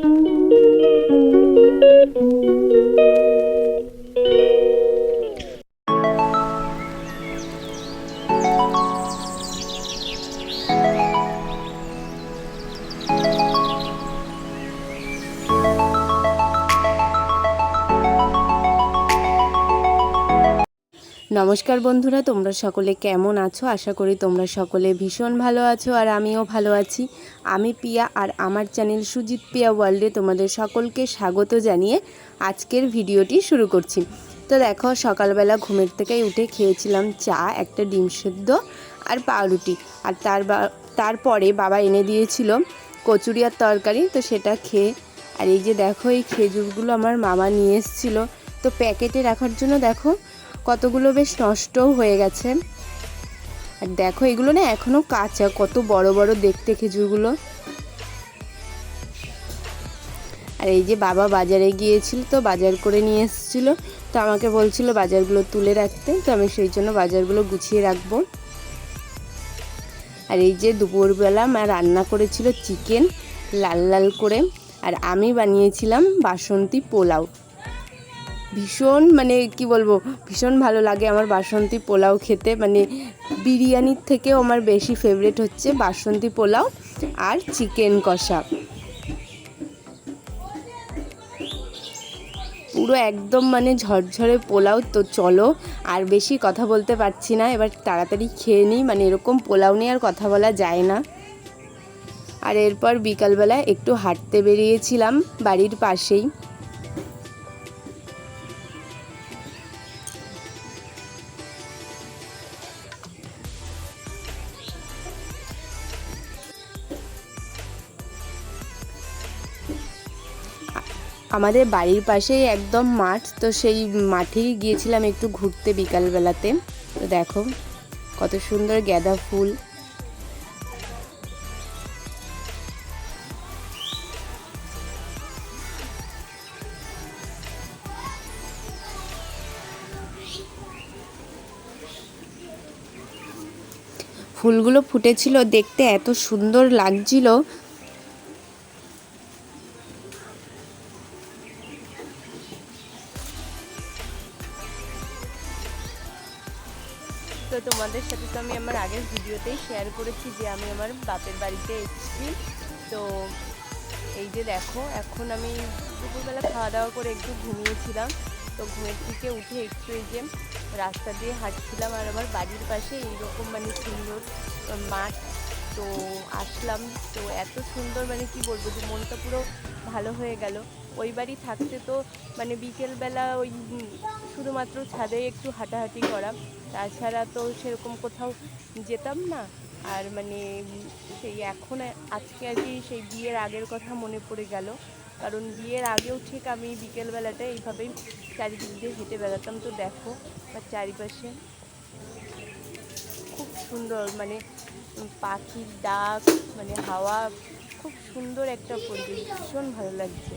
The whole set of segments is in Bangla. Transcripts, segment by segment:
Thank you. নমস্কার বন্ধুরা, তোমরা সকলে কেমন আছো? আশা করি তোমরা সকলে ভীষণ ভালো আছো আর আমিও ভালো আছি। আমি পিয়া আর আমার চ্যানেল সুজিত পিয়া ওয়ার্ল্ডে তোমাদের সকলকে স্বাগত জানিয়ে আজকের ভিডিওটি শুরু করছি। তো দেখো, সকালবেলা ঘুমের থেকে উঠে খেয়েছিলাম চা, একটা ডিম সেদ্ধ আর পাউরুটি। আর তার তারপরে বাবা এনে দিয়েছিল কচুরি আর তরকারি, তো সেটা খেয়ে, আর এই যে দেখো, এই খেজুরগুলো আমার মামা নিয়ে এসেছিল। তো প্যাকেটে রাখার জন্য দেখো কতগুলো বেশ নষ্টও হয়ে গেছে। আর দেখো, এগুলো না এখনও কাঁচা, কত বড় বড় দেখতে খেজুরগুলো। আর এই যে বাবা বাজারে গিয়েছিল তো বাজার করে নিয়ে এসেছিল। তো আমাকে বলছিল বাজারগুলো তুলে রাখতে, তো আমি সেই জন্য বাজারগুলো গুছিয়ে রাখব। আর এই যে দুপুরবেলা মা রান্না করেছিল চিকেন, লাল লাল করে। আর আমি বানিয়েছিলাম বাসন্তী পোলাও। ভীষণ মানে কি বলব, ভীষণ ভালো লাগে আমার বাসন্তী পোলাও খেতে। মানে বিরিয়ানির থেকেও আমার বেশি ফেভারিট হচ্ছে বাসন্তী পোলাও আর চিকেন কষা। পুরো একদম মানে ঝরঝরে পোলাও, তো চলো আর বেশি কথা বলতে পারছি না, এবার তাড়াতাড়ি খেয়ে নিই মানে এরকম পোলাও নিয়ে আর কথা বলা যায় না। আর এরপর বিকালবেলা একটু হাঁটতে বেরিয়েছিলাম বাড়ির পাশেই। আমাদের বাড়ির পাশেই একদম মাঠ, তো সেই মাঠেই গিয়েছিলাম একটু ঘুরতে বিকালবেলাতে। তো দেখো, কত সুন্দর গাঁদা ফুল। ফুলগুলো ফুটেছিল, দেখতে এত সুন্দর লাগছিল। তো তোমাদের সাথে তো আমি আমার আগের ভিডিওতেই শেয়ার করেছি যে আমি আমার বাপের বাড়িতে এসেছি। তো এই যে দেখো, এখন আমি দুপুরবেলা খাওয়া দাওয়া করে একটু ঘুমিয়েছিলাম। তো ঘুমের থেকে উঠে একটু এই যে রাস্তা দিয়ে হাঁটছিলাম আর আমার বাড়ির পাশে এইরকম মানে সুন্দর মাঠ। তো আসলাম। তো এত সুন্দর মানে কি বলব যে মনটা পুরো ভালো হয়ে গেল। ওই বাড়ি থাকতে তো মানে বিকেলবেলা ওই শুধুমাত্র ছাদে একটু হাঁটাহাঁটি করা। তাছাড়া তো সেরকম কোথাও যেতাম না। আর মানে সেই এখন আজকে আর কি সেই বিয়ের আগের কথা মনে পড়ে গেল। কারণ বিয়ের আগেও ঠিক আমি বিকেলবেলাটা এইভাবেই চারিদিক দিয়ে হেঁটে বেড়াতাম। তো দেখো আর চারিপাশে খুব সুন্দর মানে পাখির ডাক মানে হাওয়া, খুব সুন্দর একটা পরিবেশ। ভীষণ ভালো লাগছে।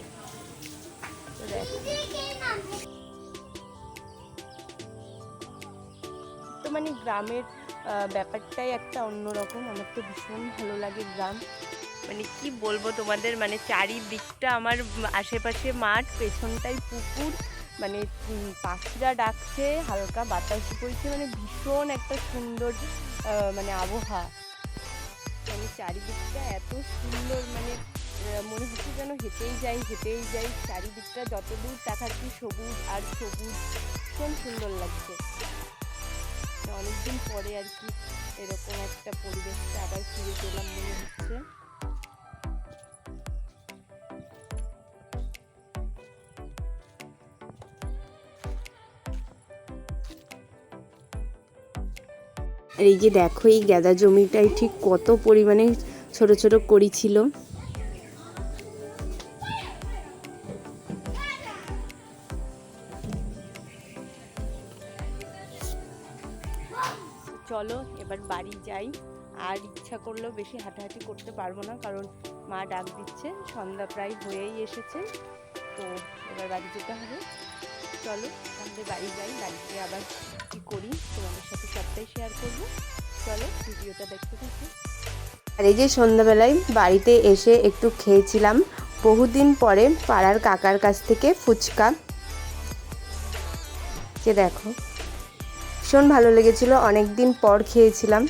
তো মানে গ্রামের ব্যাপারটাই একটা অন্যরকম। আমার তো ভীষণ ভালো লাগে গ্রাম। মানে কি বলব তোমাদের মানে চারিদিকটা আমার আশেপাশে মাঠ, পেছনটাই পুকুর। মানে পাখিরা ডাকছে, হালকা বাতাস বইছে মানে ভীষণ একটা সুন্দর মানে আবহাওয়া। মানে চারিদিকটা এত সুন্দর মানে মনে হচ্ছে যেন হেঁটেই যাই হেঁটেই যাই। চারিদিকটা যত দূর তাকাচ্ছি সবুজ আর সবুজ, ভীষণ সুন্দর লাগছে। অনেকদিন পরে আর কি এরকম একটা পরিবেশটা আবার ফিরে পেলাম মনে হচ্ছে। এই যে দেখো, এই গাঁদা জমিটাই ঠিক কত পরিমাণে ছোট ছোট করি ছিল। চলো, এবার বাড়ি যাই। আর ইচ্ছা করলেও বেশি হাঁটাহাঁটি করতে পারব না, কারণ মা ডাক দিচ্ছে। সন্ধ্যা প্রায় হয়েই এসেছে। তো এবার বাড়ি যেতে হবে। চলো তাহলে বাড়ি যাই। বাড়িতে আবার কি করি, তোমাদের সাথে সবটাই শেয়ার করব। চলো, ভিডিওটা দেখতে থাকি। আর এই যে সন্ধ্যাবেলায় বাড়িতে এসে একটু খেয়েছিলাম। বহুদিন পরে পাড়ার কাকার কাছ থেকে ফুচকা। যে দেখো। ভীষণ ভালো লেগেছিলো। অনেক দিন পর খেয়েছিলাম।